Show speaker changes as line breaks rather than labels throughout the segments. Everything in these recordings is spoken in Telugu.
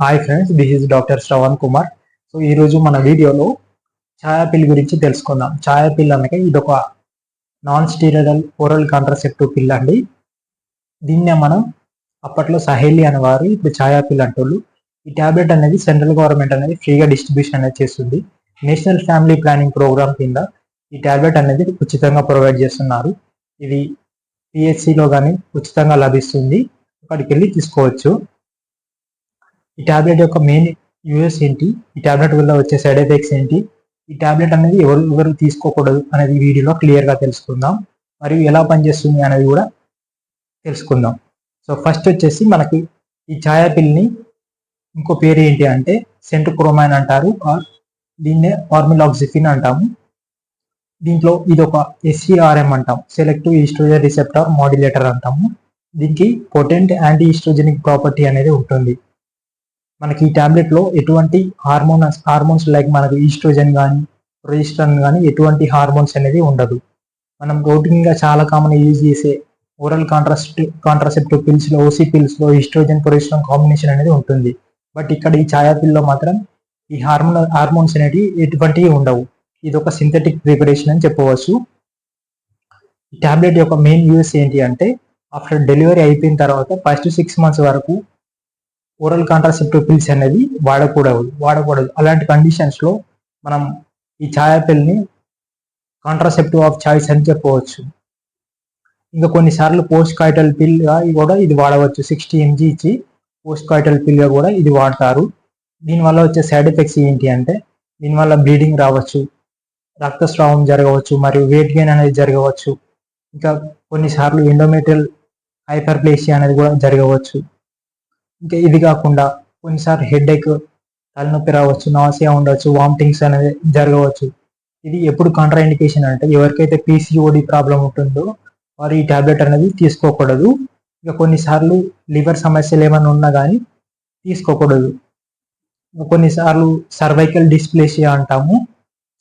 Hi friends this is doctor Shravan Kumar so ఈరోజు మన వీడియోలో ఛాయాపిల్ గురించి తెలుసుకుందాం. ఛాయాపిల్ అనగా ఇది ఒక నాన్ స్టీరడల్ ఓరల్ కాంట్రసెప్టివ్ పిల్ అండి. దీన్నే మనం అప్పట్లో సహేలి అనేవారు ఇప్పుడు ఛాయాపిల్ అంటోళ్ళు. ఈ టాబ్లెట్ అనేది సెంట్రల్ గవర్నమెంట్ అనేది ఫ్రీగా డిస్ట్రిబ్యూషన్ అనేది చేస్తుంది. నేషనల్ ఫ్యామిలీ ప్లానింగ్ ప్రోగ్రామ్ కింద ఈ టాబ్లెట్ అనేది ఉచితంగా ప్రొవైడ్ చేస్తున్నారు. ఇది పిహెచ్సిలో కానీ ఉచితంగా లభిస్తుంది. అక్కడికి వెళ్ళి తీసుకోవచ్చు. ఈ టాబ్లెట్ యొక్క మెయిన్ యూఎస్ ఏంటి? ఈ టాబ్లెట్ వల్ల వచ్చే సైడ్ ఎఫెక్ట్స్ ఏంటి? ఈ టాబ్లెట్ అనేది ఎవరు ఎవరు తీసుకోకూడదు అనేది వీడియోలో క్లియర్గా తెలుసుకుందాం. మరియు ఎలా పనిచేస్తుంది అనేది కూడా తెలుసుకుందాం. సో ఫస్ట్ వచ్చేసి మనకి ఈ ఛాయా పిల్ని ఇంకో పేరు ఏంటి అంటే సెంట్రోక్రోమైన్ అంటారు ఆర్ దీన్నే ఆర్మిలాక్సిఫిన్ అంటాము. దీంట్లో ఇది ఒక ఎస్సీఆర్ఎం అంటాం సెలెక్టివ్ ఈస్ట్రోజన్ రిసెప్టార్ మాడ్యులేటర్ అంటాము. దీనికి పొటెంట్ యాంటీ ఈస్ట్రోజెనిక్ ప్రాపర్టీ అనేది ఉంటుంది. మనకి ఈ టాబ్లెట్లో ఎటువంటి హార్మోన్స్ హార్మోన్స్ లైక్ మనకు ఈస్ట్రోజన్ కానీ ప్రొజెస్ట్రాన్ కానీ ఎటువంటి హార్మోన్స్ అనేది ఉండదు. మనం రొటీన్గా చాలా కామన్ యూజ్ చేసే ఓరల్ కాంట్రాసెప్ట్ కాంట్రాసెప్టివ్ పిల్స్లో ఓసీ పిల్స్లో ఈస్ట్రోజన్ ప్రొజెస్ట్రాన్ కాంబినేషన్ అనేది ఉంటుంది. బట్ ఇక్కడ ఈ ఛాయా పిల్లో మాత్రం ఈ హార్మోన్ హార్మోన్స్ అనేవి ఎటువంటివి ఉండవు. ఇది ఒక సింథటిక్ ప్రిపరేషన్ అని చెప్పవచ్చు. ఈ టాబ్లెట్ యొక్క మెయిన్ యూస్ ఏంటి అంటే ఆఫ్టర్ డెలివరీ అయిపోయిన తర్వాత ఫస్ట్ సిక్స్ మంత్స్ వరకు ఓరల్ కాంట్రాసెప్టివ్ పిల్స్ అనేది వాడకూడదు వాడకూడదు. అలాంటి కండిషన్స్లో మనం ఈ ఛాయా పిల్ని కాంట్రాసెప్టివ్ ఆఫ్ చాయిస్ అని చెప్పవచ్చు. ఇంకా కొన్నిసార్లు పోస్ట్ కాయిటల్ పిల్గా కూడా ఇది వాడవచ్చు. సిక్స్టీ ఎంజీ ఇచ్చి పోస్ట్ కాయిటల్ పిల్గా కూడా ఇది వాడతారు. దీనివల్ల వచ్చే సైడ్ ఎఫెక్ట్స్ ఏంటి అంటే దీనివల్ల బ్లీడింగ్ రావచ్చు రక్తస్రావం జరగవచ్చు మరియు వెయిట్ గెయిన్ అనేది జరగవచ్చు. ఇంకా కొన్నిసార్లు ఎండోమెట్రియల్ హైపర్ప్లేసియా అనేది కూడా జరగవచ్చు. ఇంకా ఇది కాకుండా కొన్నిసార్లు హెడ్ ఎక్ తలనొప్పి రావచ్చు నాసియా ఉండవచ్చు వామిటింగ్స్ అనేది జరగవచ్చు. ఇది ఎప్పుడు కాంట్రాఇండికేషన్ అంటే ఎవరికైతే పీసీఓడి ప్రాబ్లం ఉంటుందో వారు ఈ ట్యాబ్లెట్ అనేది తీసుకోకూడదు. ఇక కొన్నిసార్లు లివర్ సమస్యలు ఏమైనా ఉన్నా కానీ తీసుకోకూడదు. కొన్నిసార్లు సర్వైకల్ డిస్ప్లేసియా అంటాము.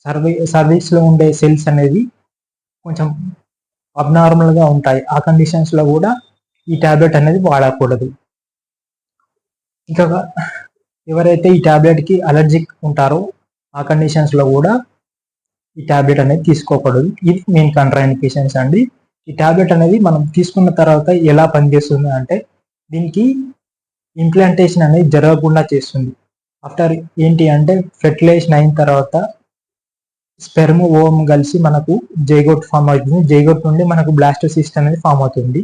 సర్వై సర్వీస్లో ఉండే సెల్స్ అనేది కొంచెం అబ్నార్మల్గా ఉంటాయి. ఆ కండిషన్స్లో కూడా ఈ ట్యాబ్లెట్ అనేది వాడకూడదు. ఇంకా ఎవరైతే ఈ ట్యాబ్లెట్కి అలర్జిక్ ఉంటారో ఆ కండిషన్స్లో కూడా ఈ టాబ్లెట్ అనేది తీసుకోకూడదు. ఇది మెయిన్ కంట్రాఇండికేషన్స్ అండి. ఈ ట్యాబ్లెట్ అనేది మనం తీసుకున్న తర్వాత ఎలా పనిచేస్తుంది అంటే దీనికి ఇంప్లాంటేషన్ అనేది జరగకుండా చేస్తుంది. ఆఫ్టర్ ఏంటి అంటే ఫెర్టిలైజేషన్ అయిన తర్వాత స్పెర్మ్ ఓమ్ కలిసి మనకు జైగోట్ ఫామ్ అవుతుంది. జైగోట్ నుండి మనకు బ్లాస్టోసిస్ట్ అనేది ఫామ్ అవుతుంది.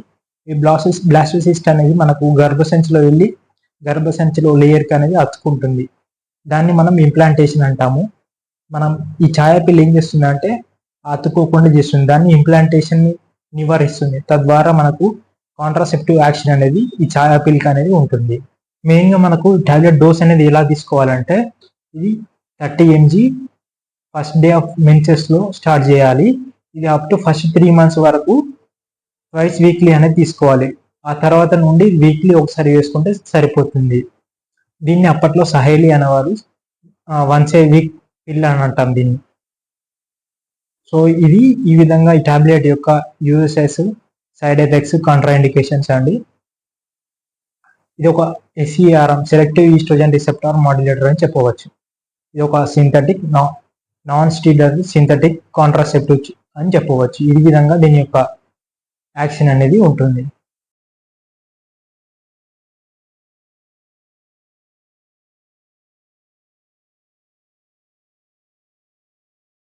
ఈ బ్లాస్టోస్ బ్లాస్టోసిస్ట్ అనేది మనకు గర్భసంచిలో వెళ్ళి గర్భసంచిలో లేయర్కి అనేది అతుకుంటుంది దాన్ని మనం ఇంప్లాంటేషన్ అంటాము. మనం ఈ ఛాయా ఏం చేస్తుంది అంటే అతుక్కోకుండా చేస్తుంది. దాన్ని ఇంప్లాంటేషన్ని నివారిస్తుంది. తద్వారా మనకు కాంట్రాసెప్టివ్ యాక్షన్ అనేది ఈ ఛాయాపిల్కి అనేది ఉంటుంది. మెయిన్గా మనకు టాబ్లెట్ డోస్ అనేది ఎలా తీసుకోవాలంటే ఇది thirty MG first day of మెన్సెస్లో start చేయాలి. ఇది up to first three months వరకు ట్వైస్ వీక్లీ అనేది తీసుకోవాలి. ఆ తర్వాత నుండి వీక్లీ ఒకసారి వేసుకుంటే సరిపోతుంది. దీన్ని అప్పట్లో సహేలి అనేవారు వన్స్ ఏ వీక్ పిల్ అని అంటాం దీన్ని. సో ఇది ఈ విధంగా ఈ టాబ్లెట్ యొక్క యూఎస్ఎస్ సైడ్ ఎఫెక్ట్స్ కాంట్రాఇండికేషన్స్ అండి. ఇది ఒక SERM selective oestrogen receptor modulator అని చెప్పవచ్చు. ఇది ఒక synthetic non steroid synthetic contraceptive అని చెప్పవచ్చు. ఈ విధంగా దీని యొక్క యాక్షన్ అనేది ఉంటుంది.